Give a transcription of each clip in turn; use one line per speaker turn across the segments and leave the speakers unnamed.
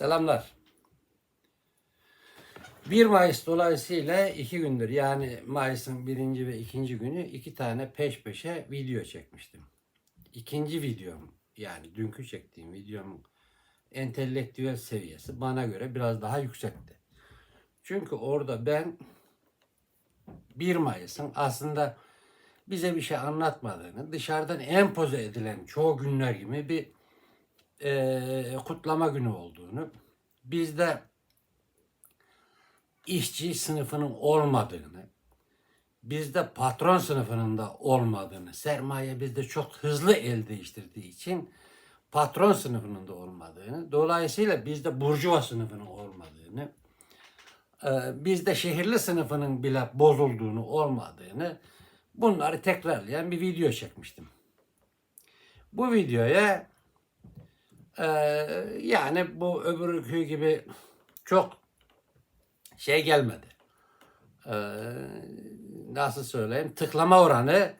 Selamlar. 1 Mayıs dolayısıyla iki gündür yani Mayıs'ın birinci ve ikinci günü iki tane peş peşe video çekmiştim. İkinci videom yani dünkü çektiğim videomun entelektüel seviyesi bana göre biraz daha yüksekti. Çünkü orada ben 1 Mayıs'ın aslında bize bir şey anlatmadığını, dışarıdan empoze edilen çoğu günler gibi bir eee, kutlama günü olduğunu, bizde işçi sınıfının olmadığını, bizde patron sınıfının da olmadığını, sermaye bizde çok hızlı el değiştirdiği için patron sınıfının da olmadığını, dolayısıyla bizde burjuva sınıfının olmadığını, bizde şehirli sınıfının bile bozulduğunu, olmadığını bunları tekrarlayan bir video çekmiştim. Bu videoya eee, yani bu öbürkü gibi çok şey gelmedi. Eee, nasıl söyleyeyim? Tıklama oranı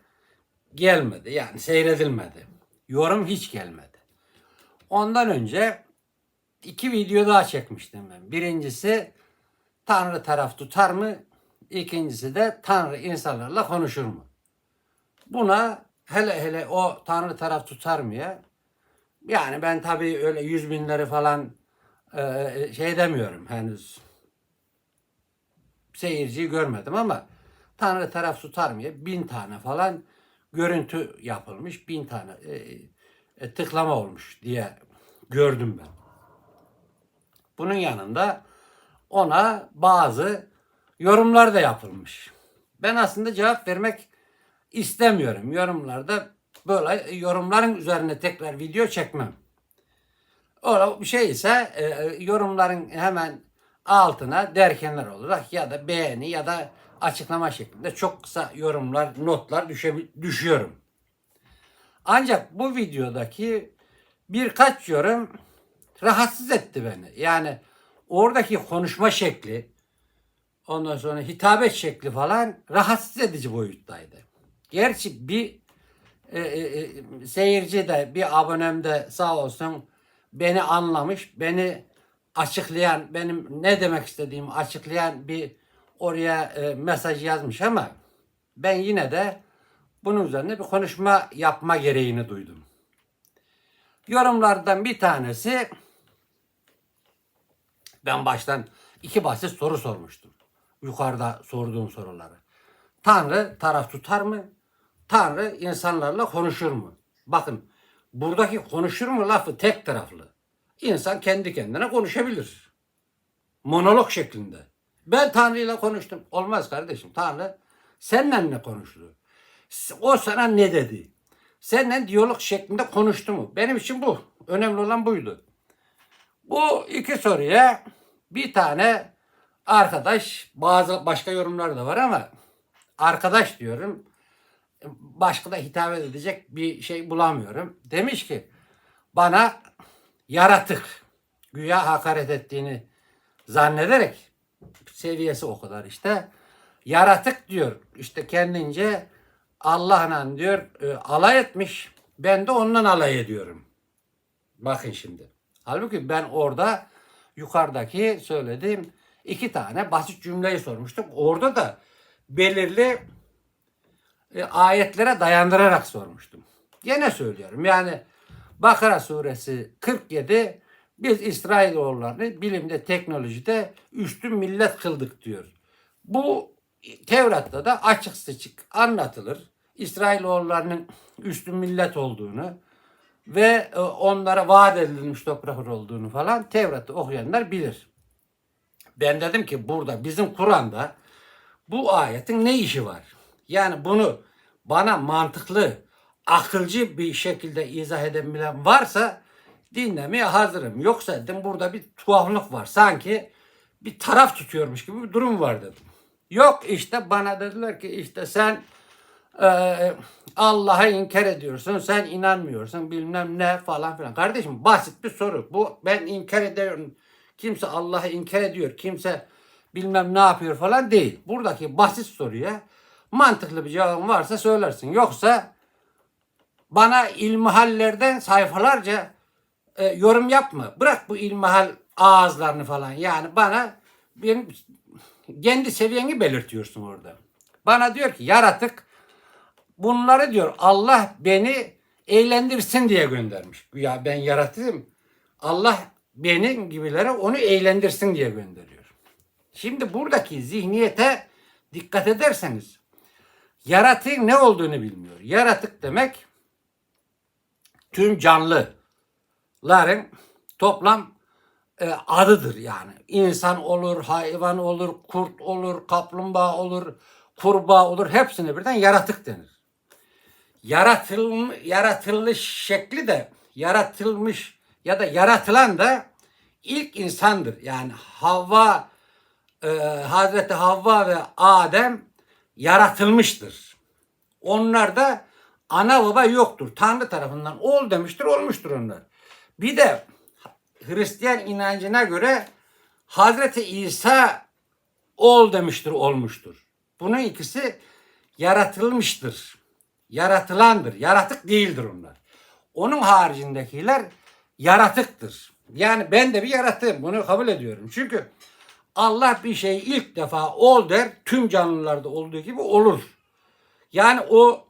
gelmedi. Yani seyredilmedi. Yorum hiç gelmedi. Ondan önce iki video daha çekmiştim ben. Birincisi Tanrı taraf tutar mı? İkincisi de Tanrı insanlarla konuşur mu? Buna hele hele o Tanrı taraf tutar mı ya? Yani ben tabii öyle yüz binleri falan e, şey demiyorum henüz. Seyirciyi görmedim ama Tanrı taraf tutar mı? Bin tane falan görüntü yapılmış. Bin tane e, e, tıklama olmuş diye gördüm ben. Bunun yanında ona bazı yorumlar da yapılmış. Ben aslında cevap vermek istemiyorum. Yorumlarda böyle yorumların üzerine tekrar video çekmem. Öyle bir şey ise e, yorumların hemen altına derkenler olarak ya da beğeni ya da açıklama şeklinde çok kısa yorumlar, notlar düşe, düşüyorum. Ancak bu videodaki birkaç yorum rahatsız etti beni. Yani oradaki konuşma şekli, ondan sonra hitabet şekli falan rahatsız edici boyuttaydı. Gerçi bir e, e, e, seyirci de bir abonem de sağ olsun beni anlamış, beni açıklayan, benim ne demek istediğimi açıklayan bir oraya e, mesaj yazmış ama ben yine de bunun üzerine bir konuşma yapma gereğini duydum. Yorumlardan bir tanesi ben baştan iki basit soru sormuştum. Yukarıda sorduğum soruları. Tanrı taraf tutar mı? Tanrı insanlarla konuşur mu? Bakın buradaki konuşur mu lafı tek taraflı. İnsan kendi kendine konuşabilir. Monolog şeklinde. Ben Tanrı ile konuştum. Olmaz kardeşim. Tanrı seninle ne konuştu? O sana ne dedi? Seninle diyalog şeklinde konuştu mu? Benim için bu. Önemli olan buydu. Bu iki soruya bir tane arkadaş, bazı başka yorumlar da var ama arkadaş diyorum. Başka da hitap edecek bir şey bulamıyorum. Demiş ki bana yaratık güya hakaret ettiğini zannederek seviyesi o kadar işte yaratık diyor işte kendince Allah'la diyor e, alay etmiş ben de ondan alay ediyorum. Bakın şimdi. Halbuki ben orada yukarıdaki söylediğim iki tane basit cümleyi sormuştum. Orada da belirli e, ayetlere dayandırarak sormuştum. Gene söylüyorum. Yani Bakara suresi 47 biz İsrailoğullarını bilimde, teknolojide üstün millet kıldık diyor. Bu Tevrat'ta da açık seçik anlatılır. İsrailoğullarının üstün millet olduğunu ve e, onlara vaat edilmiş toprak olduğunu falan Tevrat'ı okuyanlar bilir. Ben dedim ki burada bizim Kur'an'da bu ayetin ne işi var? Yani bunu bana mantıklı, akılcı bir şekilde izah edebilen varsa dinlemeye hazırım. Yoksa dedim burada bir tuhaflık var. Sanki bir taraf tutuyormuş gibi bir durum var dedim. Yok işte bana dediler ki işte sen e, Allah'a inkar ediyorsun, sen inanmıyorsun bilmem ne falan filan. Kardeşim basit bir soru. Bu ben inkar ediyorum. Kimse Allah'ı inkar ediyor. Kimse bilmem ne yapıyor falan değil. Buradaki basit soruya mantıklı bir cevabın varsa söylersin. Yoksa bana ilmihallerden sayfalarca e, yorum yapma. Bırak bu ilmihal ağızlarını falan. Yani bana benim kendi seviyeni belirtiyorsun orada. Bana diyor ki yaratık bunları diyor Allah beni eğlendirsin diye göndermiş. Ya ben yaratayım. Allah benim gibilere onu eğlendirsin diye gönderiyor. Şimdi buradaki zihniyete dikkat ederseniz yaratığın ne olduğunu bilmiyor. Yaratık demek tüm canlıların toplam e, adıdır yani. İnsan olur, hayvan olur, kurt olur, kaplumbağa olur, kurbağa olur. Hepsine birden yaratık denir. Yaratılmış, yaratılış şekli de yaratılmış ya da yaratılan da ilk insandır. Yani Havva e, Hazreti Havva ve Adem yaratılmıştır. Onlar da ana baba yoktur. Tanrı tarafından ol demiştir, olmuştur onlar. Bir de Hristiyan inancına göre Hazreti İsa ol demiştir, olmuştur. Bunun ikisi yaratılmıştır. Yaratılandır. Yaratık değildir onlar. Onun haricindekiler yaratıktır. Yani ben de bir yaratığım. Bunu kabul ediyorum. Çünkü Allah bir şeyi ilk defa ol der. Tüm canlılarda olduğu gibi olur. Yani o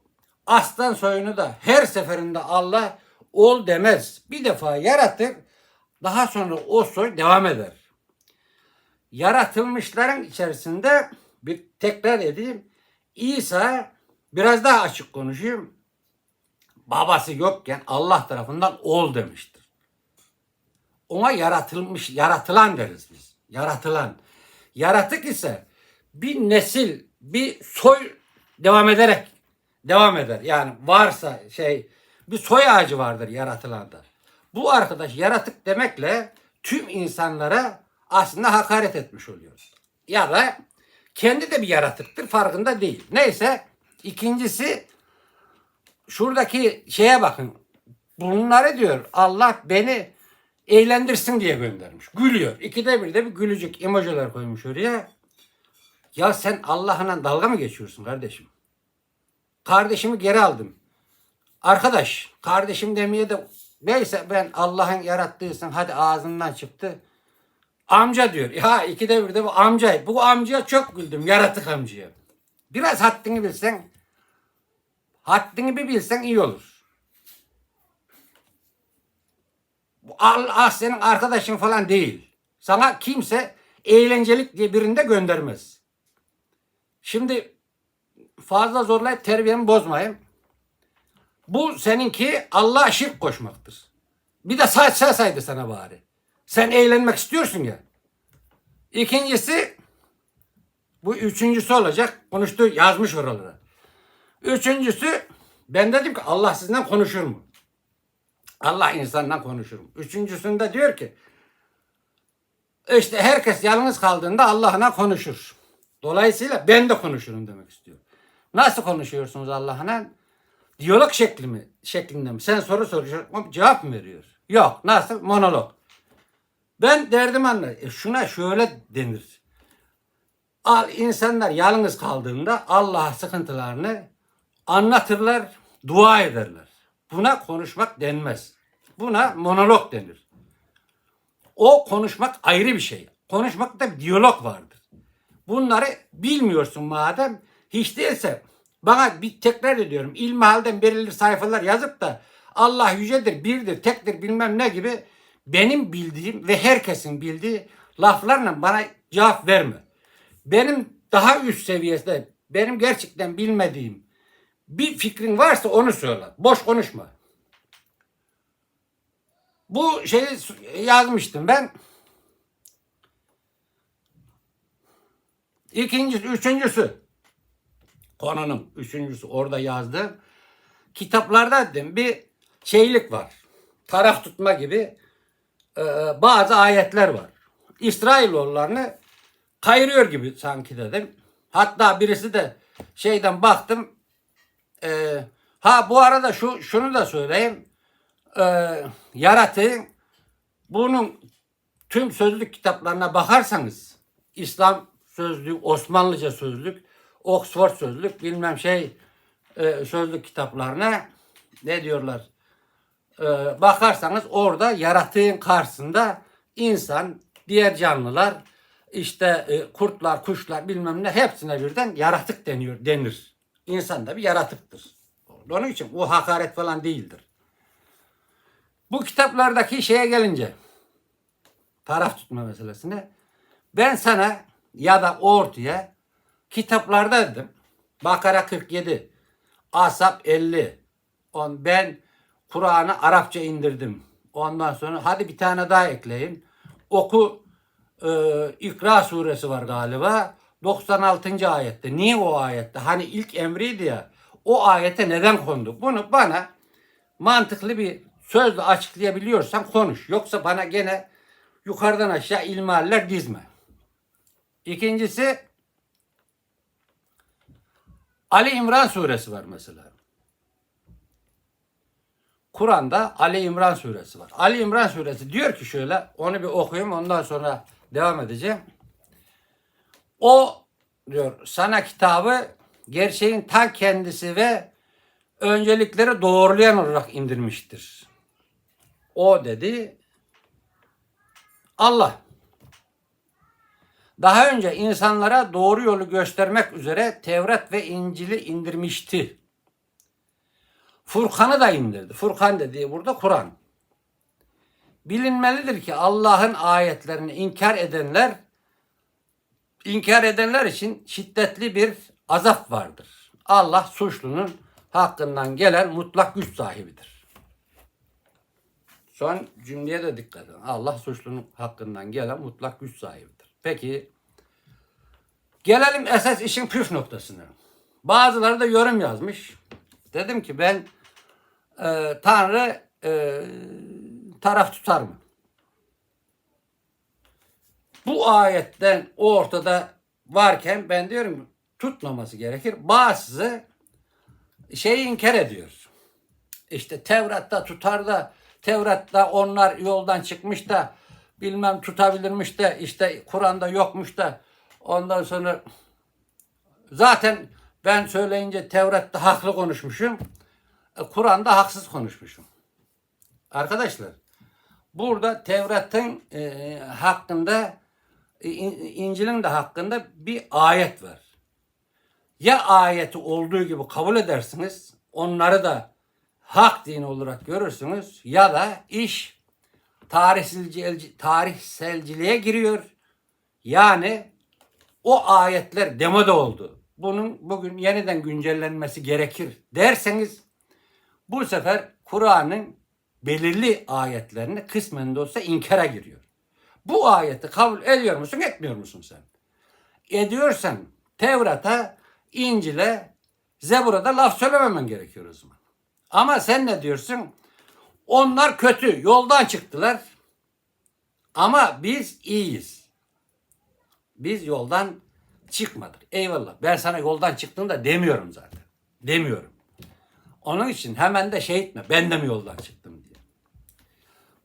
aslan soyunu da her seferinde Allah ol demez. Bir defa yaratır. Daha sonra o soy devam eder. Yaratılmışların içerisinde bir tekrar edeyim. İsa biraz daha açık konuşayım. Babası yokken Allah tarafından ol demiştir. Ona yaratılmış, yaratılan deriz biz. Yaratılan. Yaratık ise bir nesil, bir soy devam ederek devam eder. Yani varsa şey bir soy ağacı vardır yaratılanda. Bu arkadaş yaratık demekle tüm insanlara aslında hakaret etmiş oluyor. Ya da kendi de bir yaratıktır farkında değil. Neyse ikincisi şuradaki şeye bakın. Bunları diyor Allah beni eğlendirsin diye göndermiş. Gülüyor. İkide bir de bir gülücük emojiler koymuş oraya. Ya sen Allah'la dalga mı geçiyorsun kardeşim? Kardeşimi geri aldım. Arkadaş, kardeşim demeye de neyse ben Allah'ın yarattıysın hadi ağzından çıktı. Amca diyor. Ya ikide bir de bu amca. Bu amcaya çok güldüm. Yaratık amcaya. Biraz haddini bilsen haddini bir bilsen iyi olur. Bu Allah senin arkadaşın falan değil. Sana kimse eğlencelik diye birinde göndermez. Şimdi fazla zorlayıp terbiyemi bozmayın. Bu seninki Allah'a şirk koşmaktır. Bir de saç saydı sana bari. Sen eğlenmek istiyorsun ya. İkincisi bu üçüncüsü olacak. Konuştu yazmış oralara. Üçüncüsü ben dedim ki Allah sizinle konuşur mu? Allah insanla konuşur mu? Üçüncüsünde diyor ki işte herkes yalnız kaldığında Allah'ına konuşur. Dolayısıyla ben de konuşurum demek istiyor. Nasıl konuşuyorsunuz Allah'ına? Diyalog şekli mi? Şeklinde mi? Sen soru soruyorsun, cevap mı veriyor? Yok. Nasıl? Monolog. Ben derdim anla. E şuna şöyle denir. Al insanlar yalnız kaldığında Allah'a sıkıntılarını anlatırlar, dua ederler. Buna konuşmak denmez. Buna monolog denir. O konuşmak ayrı bir şey. Konuşmakta bir diyalog vardır. Bunları bilmiyorsun madem hiç değilse bana bir tekrar ediyorum. İlmihalden belirli sayfalar yazıp da Allah yücedir, birdir, tektir bilmem ne gibi benim bildiğim ve herkesin bildiği laflarla bana cevap verme. Benim daha üst seviyede, benim gerçekten bilmediğim bir fikrin varsa onu söyle. Boş konuşma. Bu şeyi yazmıştım ben. İkincisi, üçüncüsü. Konunun üçüncüsü orada yazdı. Kitaplarda dedim bir şeylik var. Taraf tutma gibi e, bazı ayetler var. İsrailoğullarını kayırıyor gibi sanki dedim. Hatta birisi de şeyden baktım. E, ha bu arada şu şunu da söyleyeyim. E, yaratığın bunun tüm sözlük kitaplarına bakarsanız İslam sözlük, Osmanlıca sözlük, Oxford sözlük, bilmem şey e, sözlük kitaplarına ne diyorlar? E, bakarsanız orada yaratığın karşısında insan diğer canlılar işte e, kurtlar, kuşlar bilmem ne hepsine birden yaratık deniyor denir. İnsan da bir yaratıktır. Onun için o hakaret falan değildir. Bu kitaplardaki şeye gelince taraf tutma meselesine ben sana ya da ortaya kitaplarda dedim. Bakara 47, Asap 50. On, ben Kur'an'ı Arapça indirdim. Ondan sonra hadi bir tane daha ekleyin. Oku e, İkra suresi var galiba. 96. ayette. Niye o ayette? Hani ilk emriydi ya. O ayete neden kondu? Bunu bana mantıklı bir sözle açıklayabiliyorsan konuş. Yoksa bana gene yukarıdan aşağı ilmihaller dizme. İkincisi Ali İmran suresi var mesela. Kur'an'da Ali İmran suresi var. Ali İmran suresi diyor ki şöyle onu bir okuyayım ondan sonra devam edeceğim. O diyor sana kitabı gerçeğin ta kendisi ve öncelikleri doğrulayan olarak indirmiştir. O dedi Allah. Daha önce insanlara doğru yolu göstermek üzere Tevrat ve İncil'i indirmişti. Furkan'ı da indirdi. Furkan dediği burada Kur'an. Bilinmelidir ki Allah'ın ayetlerini inkar edenler inkar edenler için şiddetli bir azap vardır. Allah suçlunun hakkından gelen mutlak güç sahibidir. Son cümleye de dikkat edin. Allah suçlunun hakkından gelen mutlak güç sahibidir. Peki gelelim esas işin püf noktasına. Bazıları da yorum yazmış. Dedim ki ben e, Tanrı e, taraf tutar mı? Bu ayetten o ortada varken ben diyorum tutmaması gerekir. Bazısı şeyi inkar ediyor. İşte Tevrat'ta tutar da Tevrat'ta onlar yoldan çıkmış da bilmem tutabilirmiş de işte Kur'an'da yokmuş da ondan sonra zaten ben söyleyince Tevrat'ta haklı konuşmuşum. e, Kur'an'da haksız konuşmuşum. Arkadaşlar burada Tevrat'ın e, hakkında İncil'in de hakkında bir ayet var. Ya ayeti olduğu gibi kabul edersiniz, onları da hak dini olarak görürsünüz ya da iş tarihselci, tarihselciliğe giriyor. Yani o ayetler demode oldu. Bunun bugün yeniden güncellenmesi gerekir derseniz bu sefer Kur'an'ın belirli ayetlerini kısmen de olsa inkara giriyor. Bu ayeti kabul ediyor musun, etmiyor musun sen? Ediyorsan Tevrat'a, İncil'e, Zebur'a laf söylememen gerekiyor o zaman. Ama sen ne diyorsun? Onlar kötü, yoldan çıktılar. Ama biz iyiyiz. Biz yoldan çıkmadık. Eyvallah. Ben sana yoldan çıktın da demiyorum zaten. Demiyorum. Onun için hemen de şey etme. Ben de mi yoldan çıktım diye.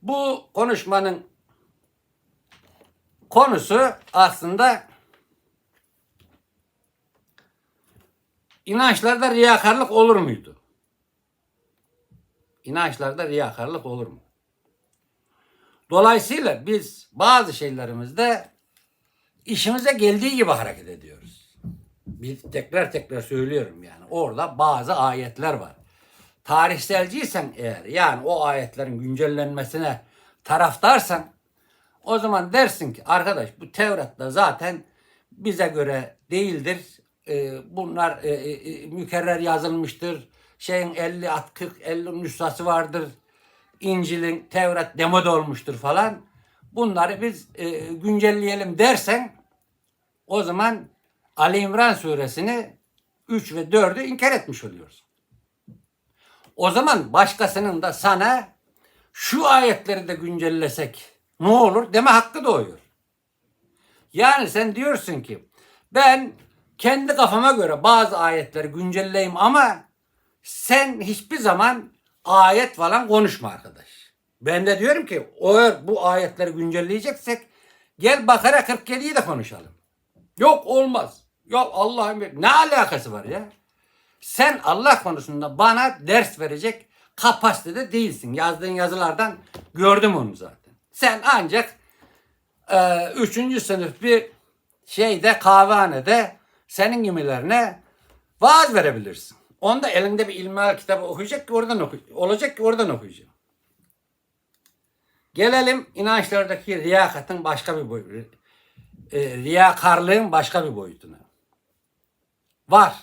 Bu konuşmanın konusu aslında inançlarda riyakarlık olur muydu? İnançlarda riyakarlık olur mu? Dolayısıyla biz bazı şeylerimizde işimize geldiği gibi hareket ediyoruz. Bir tekrar tekrar söylüyorum yani. Orada bazı ayetler var. Tarihselciysen eğer yani o ayetlerin güncellenmesine taraftarsan o zaman dersin ki arkadaş bu Tevrat'ta zaten bize göre değildir. Ee, bunlar e, e, e, mükerrer yazılmıştır. Şeyin 50 at 40 50 nüshası vardır. İncil'in Tevrat demode olmuştur falan. Bunları biz güncelleyelim dersen o zaman Ali İmran suresini 3 ve 4'ü inkar etmiş oluyorsun. O zaman başkasının da sana şu ayetleri de güncellesek ne olur deme hakkı doğuyor. Yani sen diyorsun ki ben kendi kafama göre bazı ayetleri güncelleyeyim ama sen hiçbir zaman ayet falan konuşma arkadaş. Ben de diyorum ki eğer bu ayetleri güncelleyeceksek gel Bakara 47'yi de konuşalım. Yok olmaz. Yok Allah'ın bir ne alakası var ya? Sen Allah konusunda bana ders verecek kapasitede değilsin. Yazdığın yazılardan gördüm onu zaten. Sen ancak e, üçüncü sınıf bir şeyde kahvehanede senin gibilerine vaaz verebilirsin. Onda elinde bir ilmihal kitabı okuyacak ki oradan oku olacak ki oradan okuyacak. Gelelim inançlardaki riyakatın başka bir boyutu. E, riyakarlığın başka bir boyutuna. Var.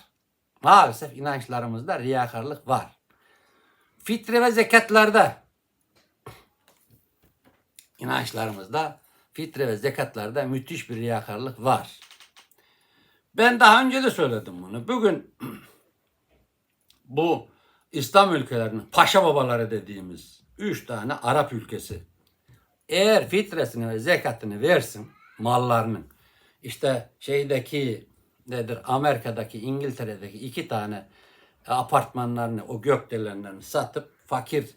Maalesef inançlarımızda riyakarlık var. Fitre ve zekatlarda inançlarımızda fitre ve zekatlarda müthiş bir riyakarlık var. Ben daha önce de söyledim bunu. Bugün bu İslam ülkelerinin paşa babaları dediğimiz üç tane Arap ülkesi eğer fitresini ve zekatını versin mallarının işte şeydeki nedir Amerika'daki İngiltere'deki iki tane apartmanlarını o gökdelenlerini satıp fakir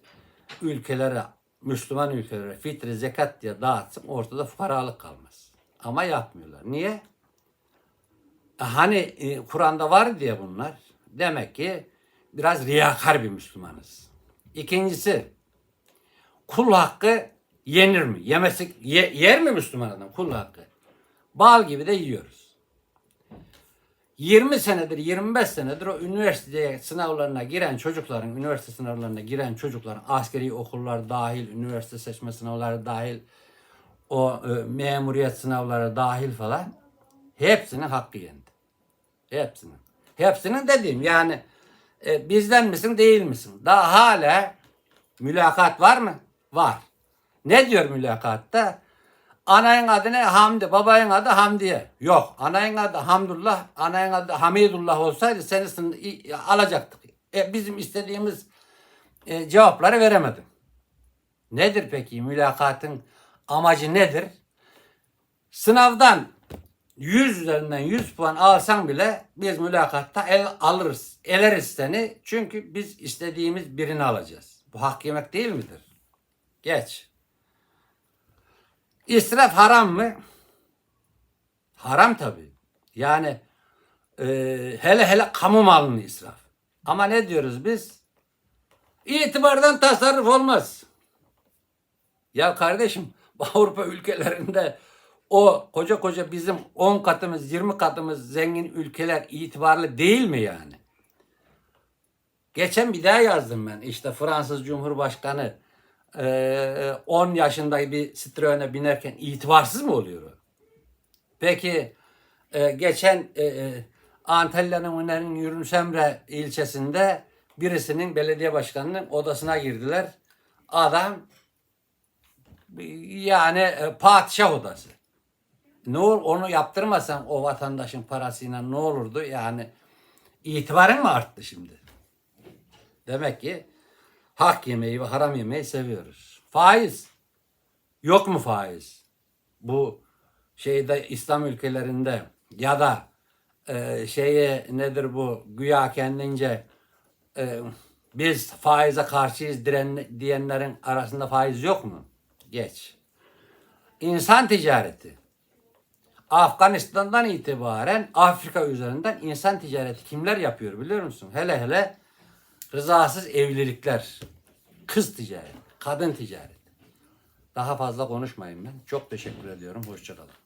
ülkelere Müslüman ülkelere fitre zekat diye dağıtsın ortada fukaralık kalmaz. Ama yapmıyorlar. Niye? E, Hani e, Kur'an'da var diye bunlar. Demek ki biraz riyakar bir Müslümanız. İkincisi kul hakkı yenir mi? Yemesi ye- yer mi Müslüman adam kul hakkı? Bal gibi de yiyoruz. 20 senedir, 25 senedir o üniversite sınavlarına giren çocukların, üniversite sınavlarına giren çocukların askeri okullar dahil, üniversite seçme sınavları dahil, o e, memuriyet sınavları dahil falan hepsinin hakkı yendi. Hepsinin. Hepsinin dediğim yani e, bizden misin değil misin? Daha hala mülakat var mı? Var. Ne diyor mülakatta? Anayın adı ne? Hamdi. Babayın adı Hamdiye. Yok. Anayın adı Hamdullah. Anayın adı Hamidullah olsaydı seni sın- i- alacaktık. E, bizim istediğimiz e, cevapları veremedim. Nedir peki mülakatın amacı nedir? Sınavdan 100 üzerinden 100 puan alsan bile biz mülakatta el alırız. Eleriz seni. Çünkü biz istediğimiz birini alacağız. Bu hak yemek değil midir? Geç. İsraf haram mı? Haram tabii. Yani e, hele hele kamu malını israf. Ama ne diyoruz biz? İtibardan tasarruf olmaz. Ya kardeşim Avrupa ülkelerinde o koca koca bizim 10 katımız 20 katımız zengin ülkeler itibarlı değil mi yani? Geçen bir daha yazdım ben. İşte Fransız Cumhurbaşkanı eee, 10 yaşındaki bir Citroen'e binerken itibarsız mı oluyor? Peki e, geçen e, e, Antalya'nın Üner'in Yürümsemre ilçesinde birisinin belediye başkanının odasına girdiler. Adam yani e, padişah odası. Ne olur onu yaptırmasan o vatandaşın parasıyla ne olurdu? Yani itibarın mı arttı şimdi? Demek ki hak yemeyi ve haram yemeyi seviyoruz. Faiz. Yok mu faiz? Bu şeyde İslam ülkelerinde ya da e, şeye nedir bu güya kendince e, biz faize karşıyız diren, diyenlerin arasında faiz yok mu? Geç. İnsan ticareti. Afganistan'dan itibaren Afrika üzerinden insan ticareti kimler yapıyor biliyor musun? Hele hele rızasız evlilikler, kız ticareti, kadın ticareti. Daha fazla konuşmayayım ben. Çok teşekkür ediyorum. Hoşçakalın.